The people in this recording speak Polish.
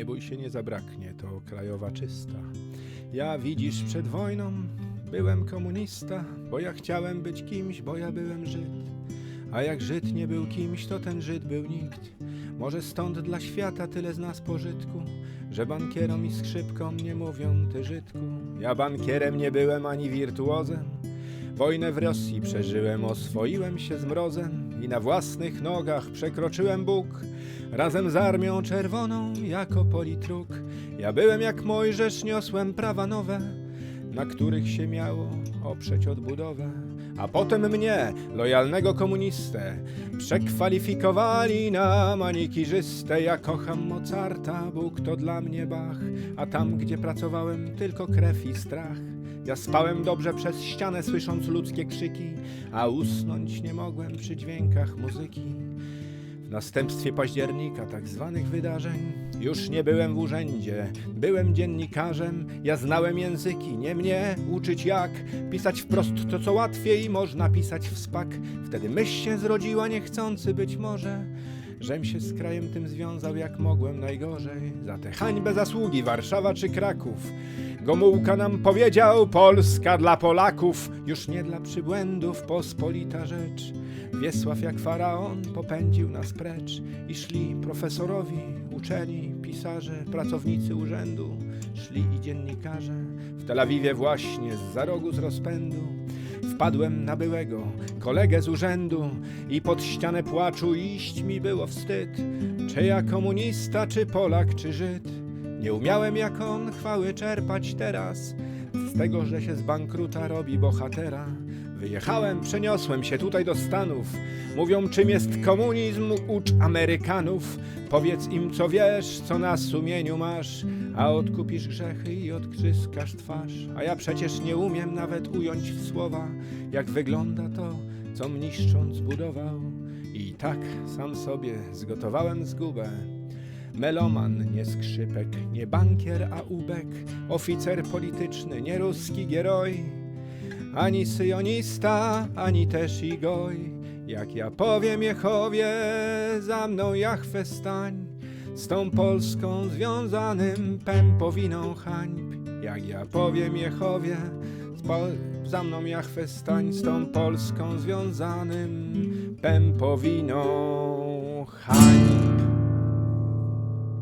Nie bój się, nie zabraknie, to krajowa czysta. Ja widzisz, przed wojną byłem komunista, bo ja chciałem być kimś, bo ja byłem Żyd. A jak Żyd nie był kimś, to ten Żyd był nikt. Może stąd dla świata tyle z nas pożytku, że bankierom i skrzypkom nie mówią ty Żydku. Ja bankierem nie byłem ani wirtuozem. Wojnę w Rosji przeżyłem, oswoiłem się z mrozem i na własnych nogach przekroczyłem Bóg. Razem z Armią Czerwoną jako politruk. Ja byłem jak Mojżesz, niosłem prawa nowe, na których się miało oprzeć odbudowę. A potem mnie, lojalnego komunistę, przekwalifikowali na manikirzystę. Ja kocham Mozarta, Bóg to dla mnie Bach, a tam, gdzie pracowałem, tylko krew i strach. Ja spałem dobrze przez ścianę, słysząc ludzkie krzyki, a usnąć nie mogłem przy dźwiękach muzyki. W następstwie października tak zwanych wydarzeń już nie byłem w urzędzie, byłem dziennikarzem, ja znałem języki, nie mnie uczyć jak pisać wprost to co łatwiej można pisać w spak. Wtedy myśl się zrodziła niechcący być może, żem się z krajem tym związał jak mogłem najgorzej. Za tę hańbę zasługi Warszawa czy Kraków. Gomułka nam powiedział Polska dla Polaków, już nie dla przybłędów pospolita rzecz. Wiesław jak faraon popędził nas precz i szli profesorowi, uczeni, pisarze, pracownicy urzędu, szli i dziennikarze. W Tel Awiwie właśnie z za rogu z rozpędu wpadłem na byłego kolegę z urzędu i pod ścianę płaczu iść mi było wstyd. Czy ja komunista, czy Polak, czy Żyd? Nie umiałem jak on chwały czerpać teraz z tego, że się z bankruta robi bohatera. Wyjechałem, przeniosłem się tutaj do Stanów. Mówią, czym jest komunizm, ucz Amerykanów. Powiedz im, co wiesz, co na sumieniu masz, a odkupisz grzechy i odkrzyskasz twarz. A ja przecież nie umiem nawet ująć w słowa, jak wygląda to, co niszcząc zbudował. I tak sam sobie zgotowałem zgubę. Meloman, nie skrzypek, nie bankier, a ubek, oficer polityczny, nie ruski gieroj, ani syjonista, ani też i goj. Jak ja powiem Jehowie, za mną Jachwę stań, z tą Polską związanym pępowiną hańb. Jak ja powiem Jehowie, za mną Jachwę stań, z tą Polską związanym pępowiną hańb.